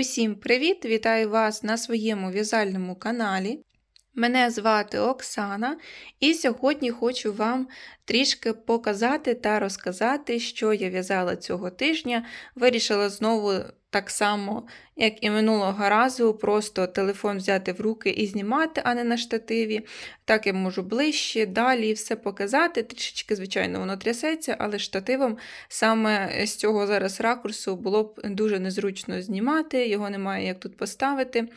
Усім привіт! Вітаю вас на своєму в'язальному каналі. Мене звати Оксана, і сьогодні хочу вам трішки показати та розказати, що я в'язала цього тижня. Вирішила знову так само, як і минулого разу, просто телефон взяти в руки і знімати, а не на штативі. Так я можу ближче, далі все показати. Трішечки, звичайно, воно трясеться, але штативом саме з цього зараз ракурсу було б дуже незручно знімати, його немає як тут поставити.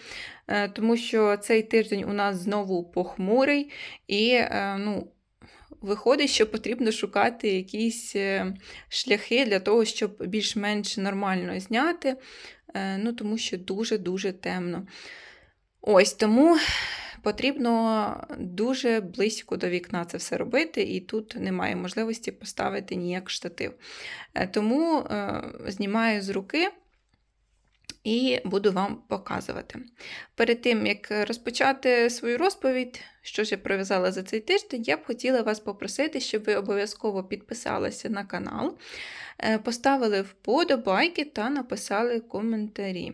Е, тому що цей тиждень у нас знову похмурий, і е, ну, виходить, що потрібно шукати якісь е, шляхи для того, щоб більш-менш нормально зняти, ну, тому що дуже-дуже темно. Ось тому. Потрібно дуже близько до вікна це все робити, і тут немає можливості поставити ніяк штатив. Тому е, знімаю з руки і буду вам показувати. Перед тим, як розпочати свою розповідь, що ж я пров'язала за цей тиждень, я б хотіла вас попросити, щоб ви обов'язково підписалися на канал, е, поставили вподобайки та написали коментарі.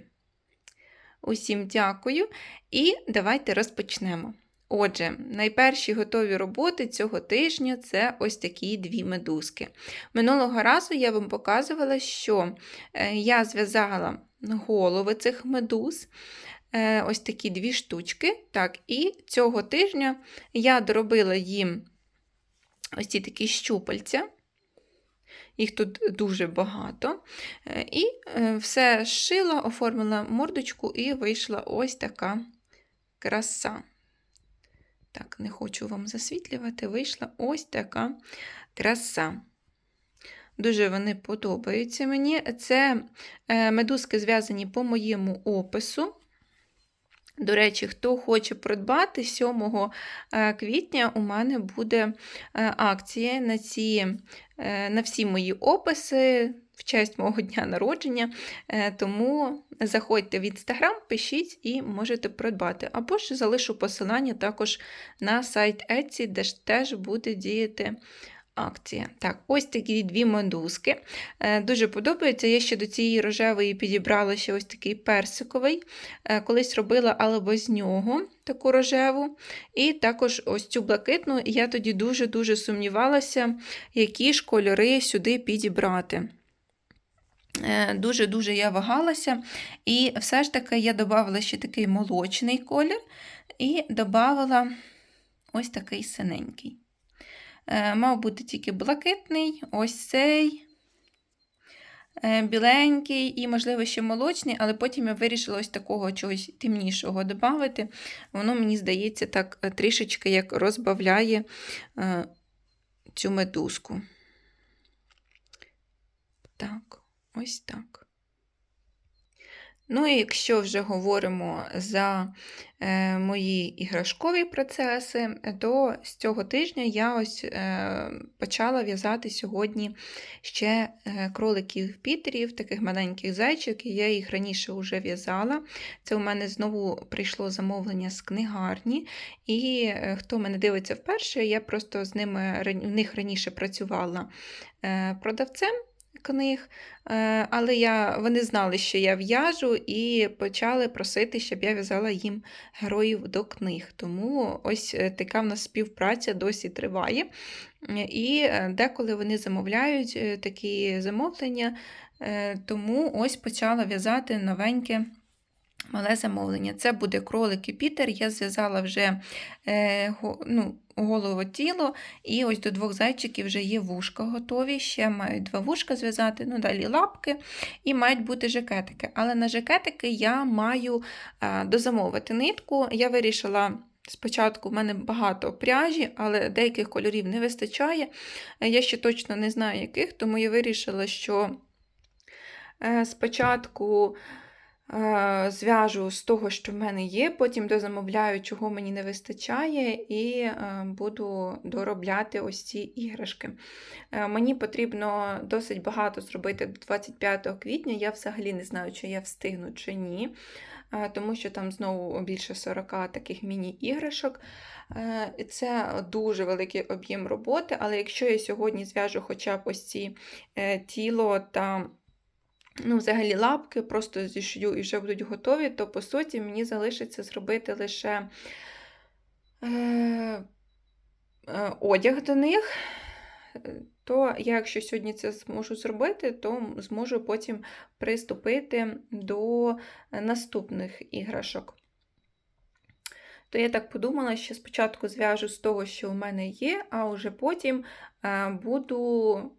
Усім дякую і давайте розпочнемо. Отже, найперші готові роботи цього тижня це ось такі дві медузки. Минулого разу я вам показувала, що е, я зв'язала голови цих медуз. Е, ось такі дві штучки. Так, І цього тижня я доробила їм ось ці такі щупальця. Їх тут дуже багато. Е, і все зшила, оформила мордочку, і вийшла ось така краса. Так, не хочу вам засвітлювати, вийшла ось така краса. Дуже вони подобаються мені. Це е, медузки зв'язані по моєму опису. До речі, хто хоче придбати 7 е, квітня, у мене буде е, акція на ці, на всі мої описи в честь мого дня народження. Тому заходьте в інстаграм, пишіть і можете придбати. Або ж залишу посилання також на сайт Etsy, де ж теж буде діяти акція. Так, ось такі дві медузки. Е, дуже подобається. Я ще до цієї рожевої підібрала ще ось такий персиковий. Е, колись робила, але без нього таку рожеву. І також ось цю блакитну, я тоді дуже-дуже сумнівалася, які ж кольори сюди підібрати. Е, дуже-дуже я вагалася, і все ж таки я додавала ще такий молочний колір, і додавала ось такий синенький. Е, мав бути тільки блакитний, ось цей е, біленький і, можливо, ще молочний, але потім я вирішила ось такого чогось темнішого додати. Воно, мені здається, так трішечки як розбавляє цю медузку. Так, ось так. Ну і якщо вже говоримо за е, мої іграшкові процеси, то з цього тижня я ось е, почала в'язати сьогодні ще е, кроликів Пітерів, таких маленьких зайчиків. Я їх раніше вже в'язала. Це у мене знову прийшло замовлення з книгарні. І е, хто мене дивиться вперше, я просто з ними в них раніше працювала е, продавцем книг, е, але я, вони знали, що я в'яжу, і почали просити, щоб я в'язала їм героїв до книг. Тому ось е, така в нас співпраця досі триває. І е, деколи вони замовляють такі замовлення, тому ось почала в'язати новеньке. Мале замовлення. Це буде кролик і Пітер. Я зв'язала вже е, ну, голову тіло, і ось до двох зайчиків вже є вушка готові. Ще мають два вушка зв'язати, ну далі лапки, і мають бути жакетики. Але на жакетики я маю е, дозамовити нитку. Я вирішила. Спочатку в мене багато пряжі, але деяких кольорів не вистачає. Е, я ще точно не знаю, яких, тому я вирішила, що е, спочатку зв'яжу з того, що в мене є, потім дозамовляю, чого мені не вистачає, і е, буду доробляти ось ці іграшки. Е, мені потрібно досить багато зробити до 25 квітня. Я взагалі не знаю, чи я встигну чи ні. Е, тому що там знову більше 40 таких міні-іграшок. Це дуже великий об'єм роботи, але якщо я сьогодні зв'яжу хоча б ось ці тіло та ну, взагалі лапки, просто зішью і вже будуть готові, то по суті мені залишиться зробити лише е, е, одяг до них. То я, якщо сьогодні це зможу зробити, то зможу потім приступити до наступних іграшок. То я так подумала, що спочатку зв'яжу з того, що у мене є, а вже потім е, буду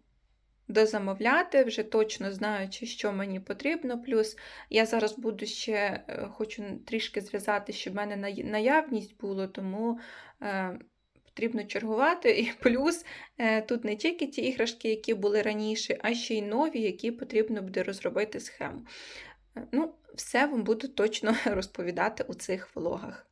дозамовляти, вже точно знаючи, що мені потрібно. Плюс я зараз буду ще е, хочу трішки зв'язати, щоб в мене наявність було, тому е, потрібно чергувати. І плюс е, тут не тільки ті іграшки, які були раніше, а ще й нові, які потрібно буде розробити схему. Ну, Все вам буду точно розповідати у цих влогах.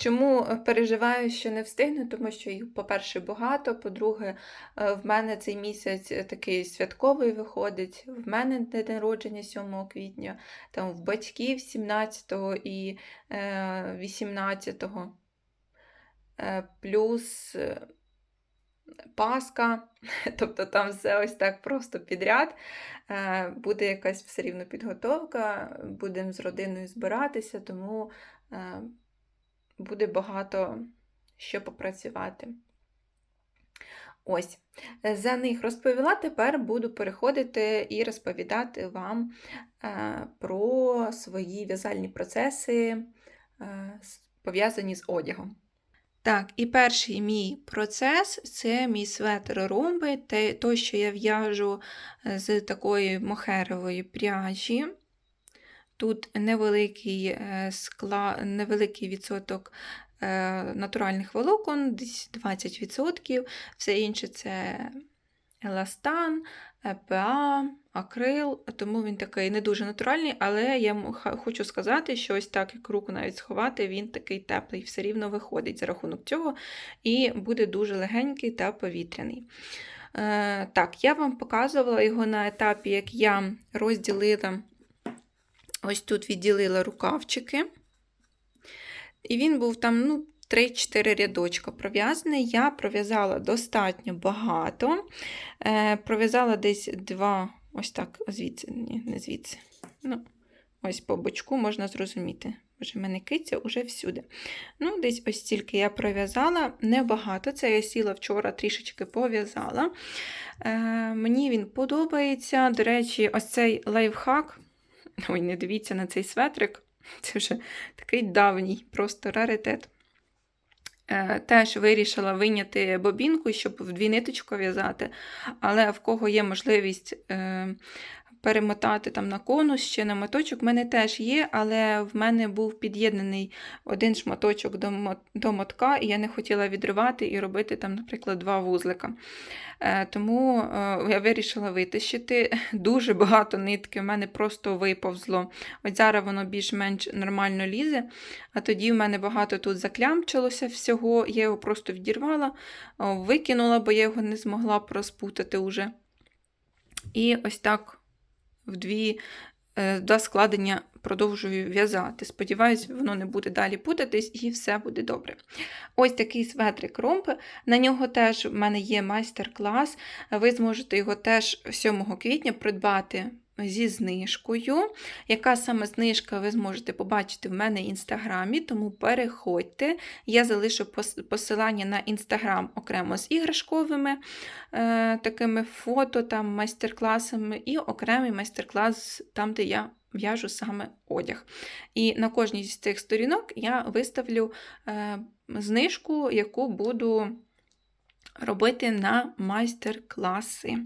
Чому е, переживаю, що не встигну? Тому що їх, по-перше, багато. По-друге, е, в мене цей місяць е, такий святковий виходить. В мене день народження 7 квітня, там в батьків 17 і 18. Плюс Паска, тобто там все ось так просто підряд. Буде якась все рівно підготовка, будемо з родиною збиратися, тому буде багато що попрацювати. Ось, за них розповіла, тепер буду переходити і розповідати вам е, про свої в'язальні процеси, е, пов'язані з одягом. Так, і перший мій процес це мій светр ромби, той, що я в'яжу е, з такої мохерової пряжі. Тут невеликий е, скла, невеликий відсоток е, натуральних волокон, десь 20%. Все інше це еластан, ЕПА, акрил, тому він такий не дуже натуральний, але я хочу сказати, що ось так, як руку навіть сховати, він такий теплий, все рівно виходить за рахунок цього, і буде дуже легенький та повітряний. Е, так, я вам показувала його на етапі, як я розділила Ось тут відділила рукавчики. І він був там ну, 3-4 рядочка пров'язаний. Я пров'язала достатньо багато. Е, Пров'язала десь два, ось так, звідси, ні, не звідси. Ну, Ось по бочку можна зрозуміти. Вже мене киця уже всюди. Ну, Десь ось стільки я пров'язала, небагато. Це я сіла вчора трішечки пов'язала. Е, Мені він подобається. До речі, ось цей лайфхак. Ой, не дивіться на цей светрик. Це вже такий давній, просто раритет. Е, теж вирішила виняти бобінку, щоб в дві ниточку в'язати, але в кого є можливість е, перемотати там на конус ще на моточок. У мене теж є, але в мене був під'єднаний один шматочок до до мотка, і я не хотіла відривати і робити, там, наприклад, два вузлика. Е, тому е, я вирішила витащити. Дуже багато нитки в мене просто виповзло. Ось зараз воно більш-менш нормально лізе, а тоді в мене багато тут заклямчилося всього, я його просто відірвала, викинула, бо я його не змогла проспутати уже. І ось так в дві е, два складення продовжую в'язати. Сподіваюсь, воно не буде далі путатись і все буде добре. Ось такий светрик ромпи. На нього теж в мене є майстер-клас. Ви зможете його теж 7 квітня придбати зі знижкою. Яка саме знижка ви зможете побачити в мене в інстаграмі, тому переходьте. Я залишу посилання на інстаграм окремо з іграшковими е, такими фото, там, майстер-класами, і окремий майстер-клас там, де я в'яжу саме одяг. І на кожній з цих сторінок я виставлю е, знижку, яку буду робити на майстер-класи.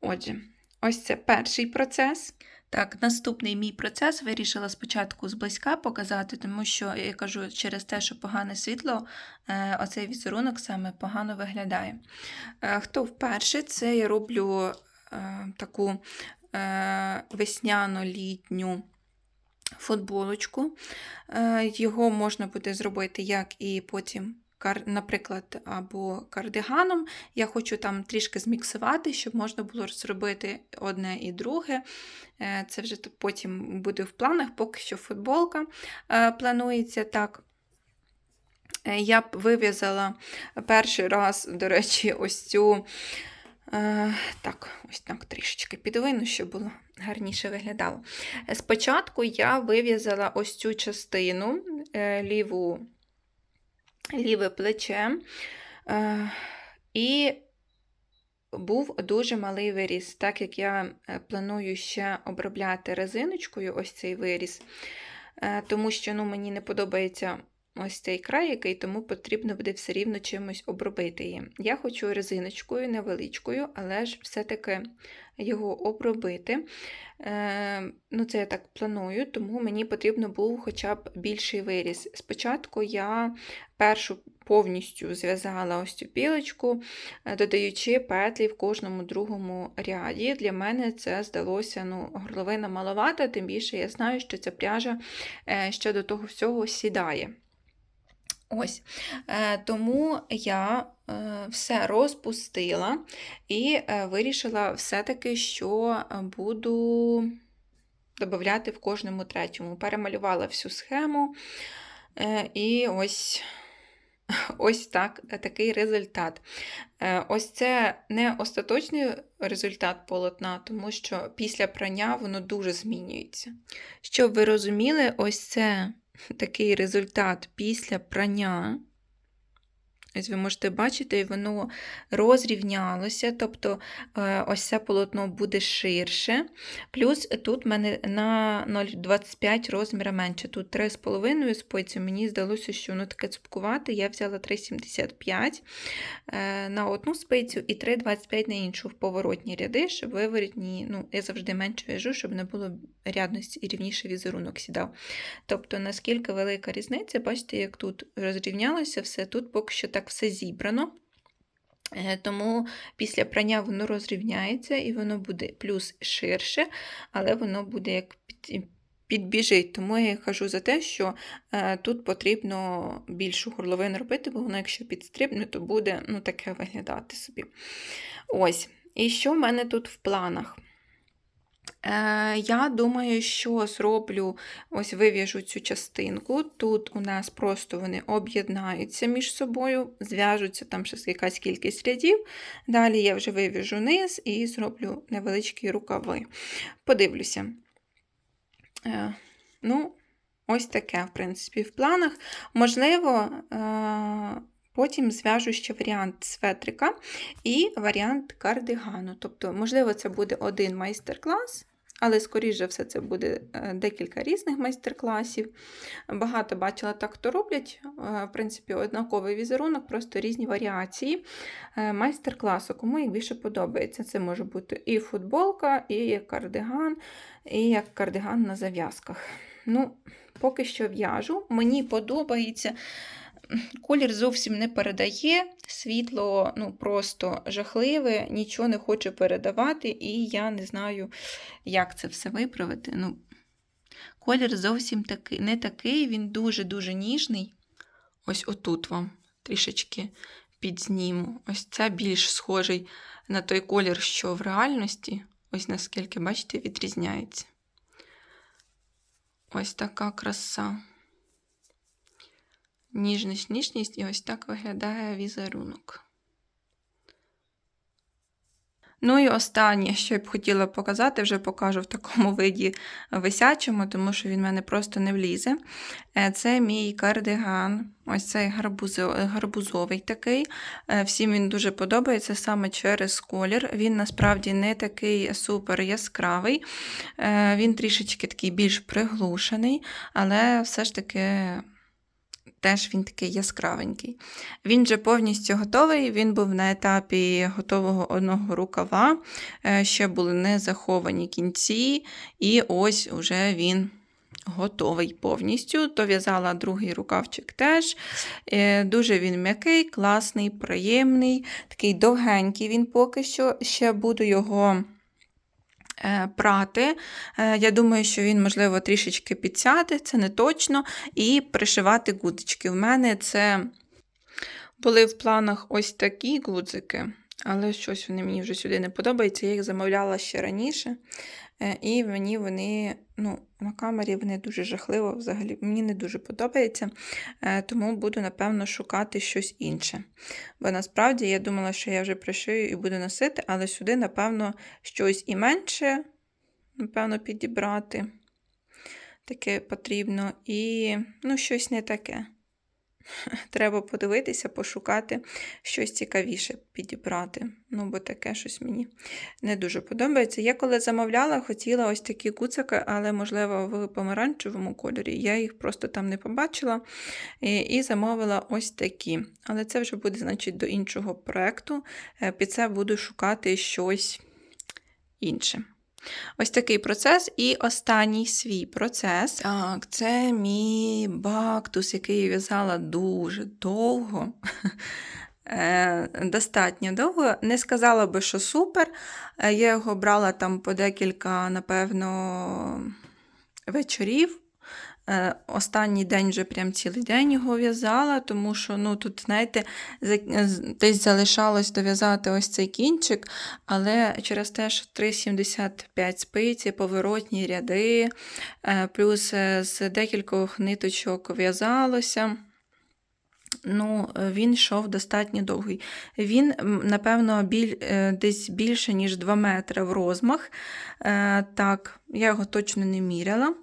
Отже, Ось це перший процес. Так, наступний мій процес вирішила спочатку зблизька показати, тому що, я кажу, через те, що погане світло, е, оцей візерунок саме погано виглядає. Е, хто вперше, це я роблю е, таку весняно-літню футболочку. Його можна буде зробити як і потім наприклад, або кардиганом. Я хочу там трішки зміксувати, щоб можна було зробити одне і друге. Е, це вже потім буде в планах, поки що футболка е, планується так. Е, я б вив'язала перший раз, до речі, ось цю так, ось так трішечки підвину, щоб було гарніше виглядало. Спочатку я вив'язала ось цю частину ліву, ліве плече, е, і був дуже малий виріс, так як я е, планую ще обробляти резиночкою ось цей виріс, е, тому що ну, мені не подобається ось цей край, який тому потрібно буде все рівно чимось обробити її. Я хочу резиночкою невеличкою, але ж все-таки його обробити. Е, ну, Це я так планую, тому мені потрібно був хоча б більший виріс. Спочатку я першу повністю зв'язала ось цю пілочку, е, додаючи петлі в кожному другому ряді. Для мене це здалося ну, горловина маловата, тим більше я знаю, що ця пряжа е, ще до того всього сідає. Ось, е, Тому я е, все розпустила і е, вирішила все-таки, що буду додати в кожному третьому. Перемалювала всю схему, і ось ось так, такий результат. Ось це не остаточний результат полотна, тому що після прання воно дуже змінюється. Щоб ви розуміли, ось це такий результат після прання. Ось ви можете бачити, воно розрівнялося, тобто е, ось це полотно буде ширше. Плюс тут в мене на 0,25 розміра менше. Тут 3,5 спойці, мені здалося, що воно таке цупкувате. Я взяла 3,75 е, на одну спицю і 3,25 на іншу в поворотні ряди, щоб виворітні, ну, я завжди менше в'яжу, щоб не було рядності і рівніше візерунок сідав. Тобто, наскільки велика різниця, бачите, як тут розрівнялося все, тут поки що так все зібрано. Е, Тому після прання воно розрівняється і воно буде плюс ширше, але воно буде як підбіжить. Тому я кажу за те, що е, тут потрібно більшу горловину робити, бо воно, якщо підстрибне, то буде ну, таке виглядати собі. Ось. І що в мене тут в планах? Е, Я думаю, що зроблю, ось вив'яжу цю частинку. Тут у нас просто вони об'єднаються між собою, зв'яжуться там ще якась кількість рядів. Далі я вже вив'яжу низ і зроблю невеличкі рукави. Подивлюся. Е, Ну, ось таке, в принципі, в планах. Можливо, е, Потім зв'яжу ще варіант светрика і варіант кардигану. Тобто, можливо, це буде один майстер-клас, але, скоріш за все, це буде е, декілька різних майстер-класів. Багато бачила так, то роблять. Е, в принципі, однаковий візерунок, просто різні варіації е, майстер-класу, кому як більше подобається. Це може бути і футболка, і кардиган, і як кардиган на зав'язках. Ну, Поки що в'яжу. Мені подобається. Колір зовсім не передає, світло ну, просто жахливе, нічого не хоче передавати, і я не знаю, як це все виправити. Ну, Колір зовсім такий, не такий, він дуже-дуже ніжний. Ось отут вам трішечки підзніму. Ось це більш схожий на той колір, що в реальності. Ось наскільки, бачите, відрізняється. Ось така краса ніжність, ніжність, і ось так виглядає візерунок. Ну і останнє, що я б хотіла показати, вже покажу в такому виді висячому, тому що він в мене просто не влізе. Е, це мій кардиган, ось цей гарбузовий такий. Е, всім він дуже подобається саме через колір. Він насправді не такий супер яскравий, е, він трішечки такий більш приглушений, але все ж таки теж він такий яскравенький. Він вже повністю готовий, він був на етапі готового одного рукава, е, ще були не заховані кінці, і ось уже він. Готовий повністю, дов'язала другий рукавчик теж. Е, дуже він м'який, класний, приємний, такий довгенький він поки що. Ще буду його прати. Е, я думаю, що він, можливо, трішечки підсяде, це не точно. І пришивати гудочки. В мене це були в планах ось такі гудзики, Але щось вони мені вже сюди не подобаються. Я їх замовляла ще раніше. Е, І мені вони, ну, на камері вони дуже жахливо взагалі. Мені не дуже подобається. Е, Тому буду, напевно, шукати щось інше. Бо насправді я думала, що я вже пришию і буду носити, але сюди, напевно, щось і менше, напевно, підібрати. Таке потрібно. І ну, щось не таке. Треба подивитися, пошукати щось цікавіше підібрати. Ну, бо таке щось мені не дуже подобається. Я коли замовляла, хотіла ось такі куцики, але, можливо, в помаранчевому кольорі. Я їх просто там не побачила і, замовила ось такі. Але це вже буде, значить, до іншого проєкту. Е, Під це буду шукати щось інше. Ось такий процес. І останній свій процес. Так, це мій бактус, який я в'язала дуже довго. Е, Достатньо довго. Не сказала би, що супер. Е, Я його брала там по декілька, напевно, вечорів. Е, Останній день вже прям цілий день його в'язала, тому що ну, тут, знаєте, десь залишалось дов'язати ось цей кінчик, але через те, що 3,75 спиці, поворотні ряди, е, плюс е, з декількох ниточок в'язалося. Ну, він йшов достатньо довгий. Він, напевно, біль, десь більше, ніж 2 метри в розмах. Так, я його точно не міряла.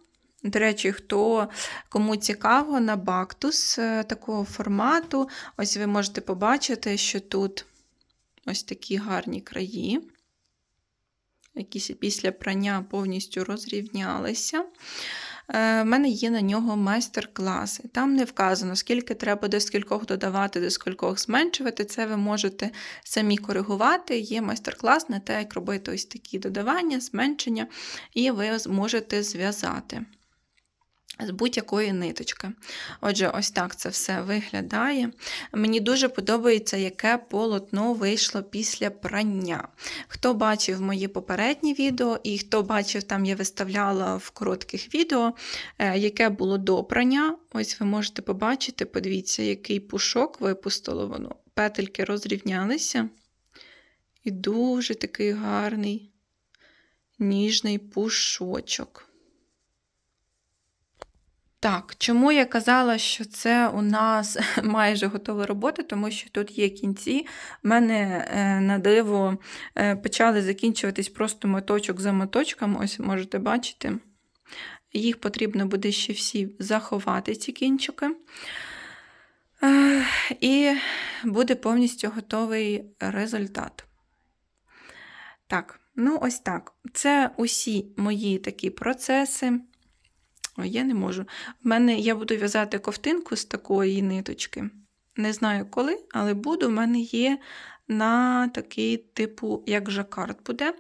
До речі, хто кому цікаво на бактус е, такого формату, ось ви можете побачити, що тут ось такі гарні краї, які після прання повністю розрівнялися. Е, В мене є на нього майстер-класи. Там не вказано, скільки треба до скількох додавати, до скількох зменшувати. Це ви можете самі коригувати. Є майстер-клас на те, як робити ось такі додавання, зменшення, і ви зможете зв'язати з будь-якої ниточки. Отже, ось так це все виглядає. Мені дуже подобається, яке полотно вийшло після прання. Хто бачив мої попередні відео, і хто бачив, там я виставляла в коротких відео, е, яке було до прання. Ось ви можете побачити, подивіться, який пушок випустило воно. Петельки розрівнялися. І дуже такий гарний ніжний пушочок. Так, чому я казала, що це у нас майже готова робота, тому що тут є кінці. У мене е, на диво е, почали закінчуватись просто моточок за моточком, ось можете бачити. Їх потрібно буде ще всі заховати, ці кінчики. Е, І буде повністю готовий результат. Так, ну ось так. Це усі мої такі процеси. Ой, я не можу. В мене я буду в'язати ковтинку з такої ниточки. Не знаю коли, але буду. В мене є на такий типу, як жакард буде.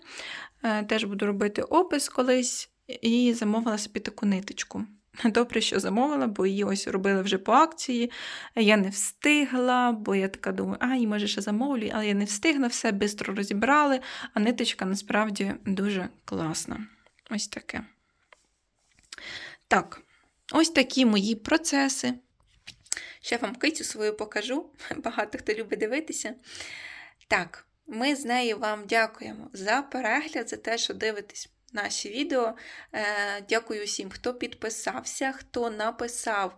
Е, Теж буду робити опис колись і замовила собі таку ниточку. Добре, що замовила, бо її ось робили вже по акції. Я не встигла, бо я така думаю, ай, може, ще замовлю, але я не встигла, все швидко розібрали, а ниточка насправді дуже класна. Ось таке. Так, ось такі мої процеси. Ще вам кицю свою покажу. Багато хто любить дивитися. Так, ми з нею вам дякуємо за перегляд, за те, що дивитесь наші відео. Е, Дякую всім, хто підписався, хто написав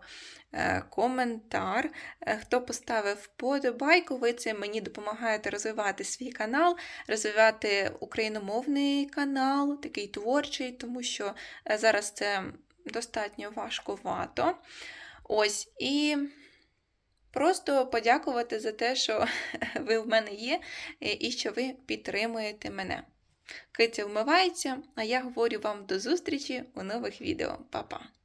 е, коментар, е, хто поставив вподобайку. Ви цим мені допомагаєте розвивати свій канал, розвивати україномовний канал, такий творчий, тому що зараз це достатньо важкувато. Ось, і просто подякувати за те, що ви в мене є, і що ви підтримуєте мене. Киця вмивається, а я говорю вам до зустрічі у нових відео. Па-па!